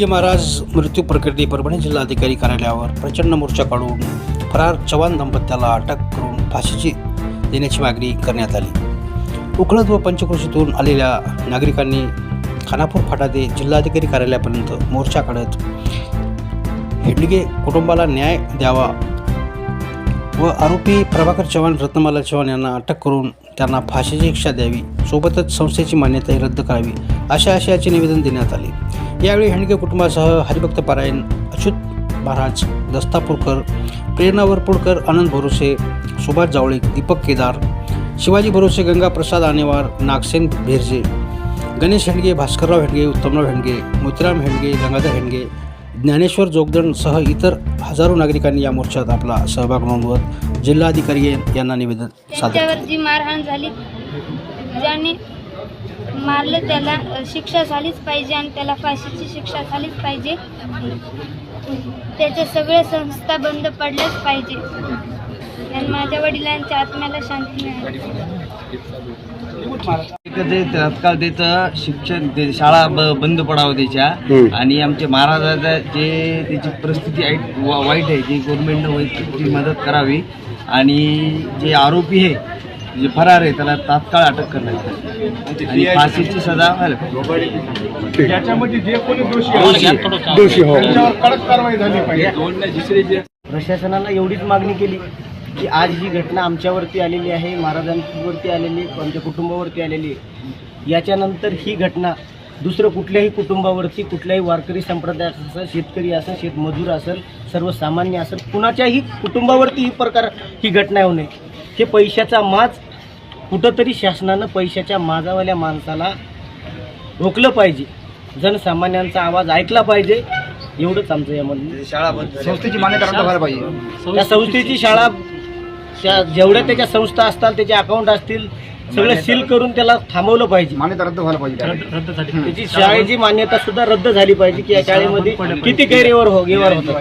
शिवाजी महाराज मृत्यू प्रकरणी परभणी जिल्हाधिकारी कार्यालयावर प्रचंड मोर्चा काढून फरार चव्हाण दाम्पत्याला अटक करून फाशीची देण्याची मागणी करण्यात आली. उखळत व पंचक्रोशीतून आलेल्या नागरिकांनी खानापूर फाटा ते जिल्हाधिकारी कार्यालयापर्यंत मोर्चा काढत हेडगे कुटुंबाला न्याय द्यावा व आरोपी प्रभाकर चव्हाण रत्नमाला चव्हाण यांना अटक करून त्यांना फाशीची शिक्षा द्यावी. सोबतच संस्थेची मान्यताही रद्द करावी. अशा आशयाचे निवेदन देण्यात आले यावेळी हेंडगे कुटुंबासह हरिभक्त पारायण अच्युत महाराज दस्तापूरकर प्रेरणा वरपुडकर आनंद भरोसे सुभाष जावळे दीपक केदार शिवाजी भरोसे गंगाप्रसाद आनेवार नागसेन भेरजे गणेश हेंडगे भास्करराव हेंडगे उत्तमराव हेंडगे मोतीराम हेंडगे गंगाधर हेंडगे ज्ञानेश्वर जोगदणसह इतर हजारो नागरिकांनी या मोर्चात आपला सहभाग नोंदवत जिल्हाधिकारी यांना निवेदन सादर केले. मारहाण झाली ज्यांनी मारलं त्याला शिक्षा झालीच पाहिजे आणि त्याला फाशीची शिक्षा झालीच पाहिजे. त्याच्या सगळ्या संस्था बंद पडल्याच पाहिजे. आणि माझ्या वडिलांच्या आत्म्याला शांती मिळाली. ते तात्काळ त्याचं शिक्षण ते शाळा ब- बंद पडावं त्याच्या आणि आमच्या महाराजाचा जे त्याची परिस्थिती वाईट आहे जी गव्हर्नमेंटनं वैयक्तिक मदत करावी आणि जे आरोपी आहे जे फरार आहे त्याला तात्काळ अटक करण्यात आणि फाशीची सजा व्हायला याच्यामध्ये जे कोणी दोषी आहेत, दोषी हो. त्यांच्यावर कडक कारवाई झाली पाहिजे. प्रशासनाला एवढीच मागणी केली की आज जी घटना आमच्यावरती आलेली आहे महाराजांवरती आलेली आमच्या कुटुंबावरती आलेली आहे याच्यानंतर ही घटना दुसरं कुठल्याही कुटुंबावरती कुठल्याही वारकरी संप्रदाय असेल शेतकरी असेल शेतमजूर असेल सर्वसामान्य असेल कुणाच्याही कुटुंबावरती ही प्रकार ही घटना होऊ नये. हे पैशाचा माज कुठंतरी शासनानं पैशाच्या माजावाल्या माणसाला रोखलं पाहिजे. जनसामान्यांचा आवाज ऐकला पाहिजे. एवढंच आमचं यामध्ये शाळा संस्थेची मान्यता रद्द व्हायला पाहिजे. त्या संस्थेची शाळा त्या जेवढ्या त्याच्या संस्था असतात त्याचे अकाउंट असतील सगळं सील करून त्याला थांबवलं पाहिजे. मान्यता रद्द व्हायला पाहिजे. त्याची शाळेची मान्यता सुद्धा रद्द झाली पाहिजे की या शाळेमध्ये किती गैरव्यवहार हो व्यवहार होतात.